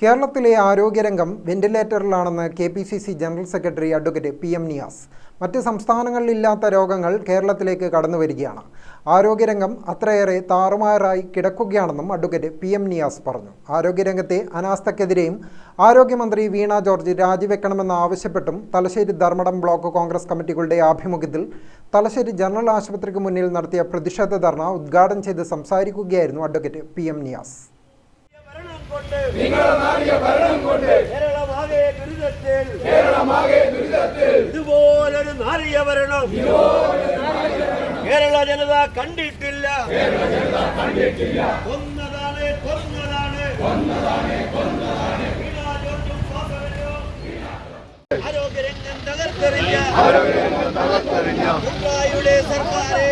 കേരളത്തിലെ ആരോഗ്യരംഗം വെന്റിലേറ്ററിലാണെന്ന് K P C C general secretary advocate P M Niyas. മറ്റ് സംസ്ഥാനങ്ങളിലില്ലാത്ത രോഗങ്ങൾ കേരളത്തിലേക്ക് കടന്നു വരികയാണ്. ആരോഗ്യരംഗം അത്രയേറെ താറുമാറായി കിടക്കുകയാണെന്നും അഡ്വക്കേറ്റ് പി എം നിയാസ് പറഞ്ഞു. ആരോഗ്യരംഗത്തെ അനാസ്ഥക്കെതിരെയും ആരോഗ്യമന്ത്രി വീണ ജോർജ് രാജിവെക്കണമെന്ന് ആവശ്യപ്പെട്ടും തലശ്ശേരി ധർമ്മടം ബ്ലോക്ക് കോൺഗ്രസ് കമ്മിറ്റികളുടെ ആഭിമുഖ്യത്തിൽ തലശ്ശേരി ജനറൽ ആശുപത്രിക്ക് മുന്നിൽ നടത്തിയ പ്രതിഷേധ ധർണ ഉദ്ഘാടനം ചെയ്ത് സംസാരിക്കുകയായിരുന്നു അഡ്വക്കേറ്റ് പി എം നിയാസ്. കേരളമാകെ ദുരിതത്തിൽ കേരളമാകെ ദുരിതത്തിൽ ഇതുപോലൊരു നാരിയ ഭരണം കേരള ജനത കണ്ടിട്ടില്ല. കൊന്നതാണ് കൊന്നതാണ്. ആരോഗ്യരംഗം തകർത്തെറിഞ്ഞ പിണറായിയുടെ സർക്കാരെ.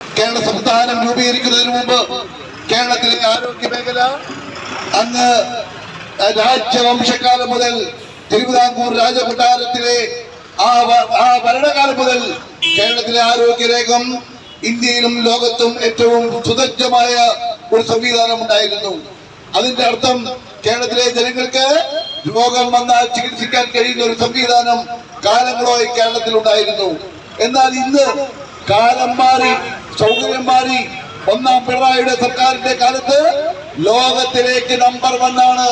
കേരള സംസ്ഥാനം രൂപീകരിക്കുന്നതിന് മുമ്പ് കേരളത്തിലെ ആരോഗ്യ മേഖല അന്ന് രാജ്യവംശക്കാലം മുതൽ തിരുവിതാംകൂർ രാജകൊട്ടാരത്തിലെ ആ ആ ഭരണകാലം മുതൽ കേരളത്തിലെ ആരോഗ്യരേഖം ഇന്ത്യയിലും ലോകത്തും ഏറ്റവും സുസജ്ജമായ ഒരു സംവിധാനം ഉണ്ടായിരുന്നു. അതിന്റെ അർത്ഥം കേരളത്തിലെ ജനങ്ങൾക്ക് രോഗം വന്നാൽ ചികിത്സിക്കാൻ കഴിയുന്ന ഒരു സംവിധാനം കാലങ്ങളായി കേരളത്തിൽ ഉണ്ടായിരുന്നു. എന്നാൽ ഇന്ന് കാലം മാറി സൗകര്യം മാറി ഒന്നാം പിണറായിയുടെ സർക്കാരിന്റെ കാലത്ത് ലോകത്തിലേക്ക് നമ്പർ വണ്ണാണ്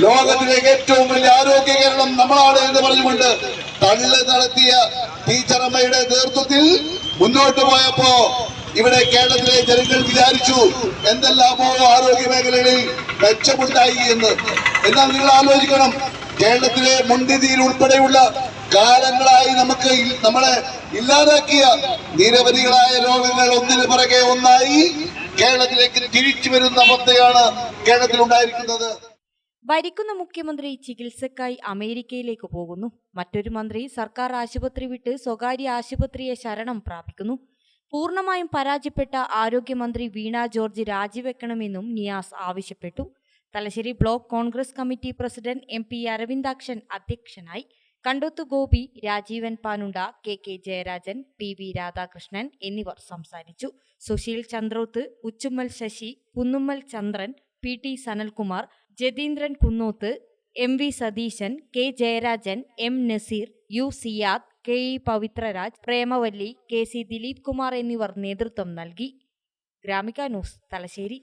ലോകത്തിലേക്ക് ഏറ്റവും വലിയ ആരോഗ്യ കേരളം നമ്മളാണ് എന്ന് പറഞ്ഞുകൊണ്ട് തള്ളി നടത്തിയ ടീച്ചറമ്മയുടെ നേതൃത്വത്തിൽ മുന്നോട്ട് പോയപ്പോ ഇവിടെ കേരളത്തിലെ ജനങ്ങൾ വിചാരിച്ചു എന്തെല്ലാമോ ആരോഗ്യ മേഖലകളിൽ മെച്ചമുണ്ടായി എന്ന്. എന്നാൽ നിങ്ങൾ ആലോചിക്കണം കേരളത്തിലെ മുൻനിധിയിൽ ഉൾപ്പെടെയുള്ള കാലങ്ങളായി നമുക്ക് നമ്മളെ ഇല്ലാതാക്കിയ നിരവധികളായ രോഗങ്ങൾ ഒന്നിനു പുറകെ ഒന്നായി കേരളത്തിലേക്ക് തിരിച്ചു വരുന്ന അവസ്ഥയാണ് കേരളത്തിൽ ഉണ്ടായിരിക്കുന്നത്. ഭരിക്കുന്ന മുഖ്യമന്ത്രി ചികിത്സക്കായി അമേരിക്കയിലേക്ക് പോകുന്നു. മറ്റൊരു മന്ത്രി സർക്കാർ ആശുപത്രി വിട്ട് സ്വകാര്യ ആശുപത്രിയെ ശരണം പ്രാപിക്കുന്നു. പൂർണമായും പരാജയപ്പെട്ട ആരോഗ്യമന്ത്രി വീണ ജോർജ് രാജിവെക്കണമെന്നും നിയാസ് ആവശ്യപ്പെട്ടു. Thalassery block Congress committee president M P Aravindakshan അധ്യക്ഷനായി Kandoth Gopi Rajeevan Panunda K K Jayarajan P V Radhakrishnan എന്നിവർ സംസാരിച്ചു. Susheel Chandroth Uchummal Sasi Kunnummal Chandran P T Sanalkumar Jatheendran Kunnoth M V Satheesan K Jayarajan M Naseer U Siyad K. E. Pavithraraj Premavalli K. C. Dileep Kumar എന്നിവർ നേതൃത്വം നൽകി. Gramika news Thalassery.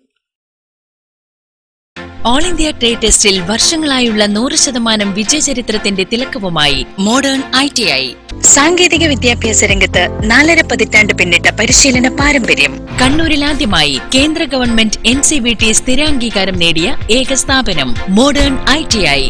All India trade ടെസ്റ്റിൽ വർഷങ്ങളായുള്ള നൂറ് ശതമാനം വിജയചരിത്രത്തിന്റെ തിലക്കവുമായി modern I T I. സാങ്കേതിക വിദ്യാഭ്യാസ രംഗത്ത് നാലര പതിറ്റാണ്ട് പിന്നിട്ട പരിശീലന പാരമ്പര്യം. കണ്ണൂരിൽ ആദ്യമായി കേന്ദ്ര government N C V T സ്ഥിരാംഗീകാരം നേടിയ ഏക സ്ഥാപനം മോഡേൺ ഐ ടി ഐ.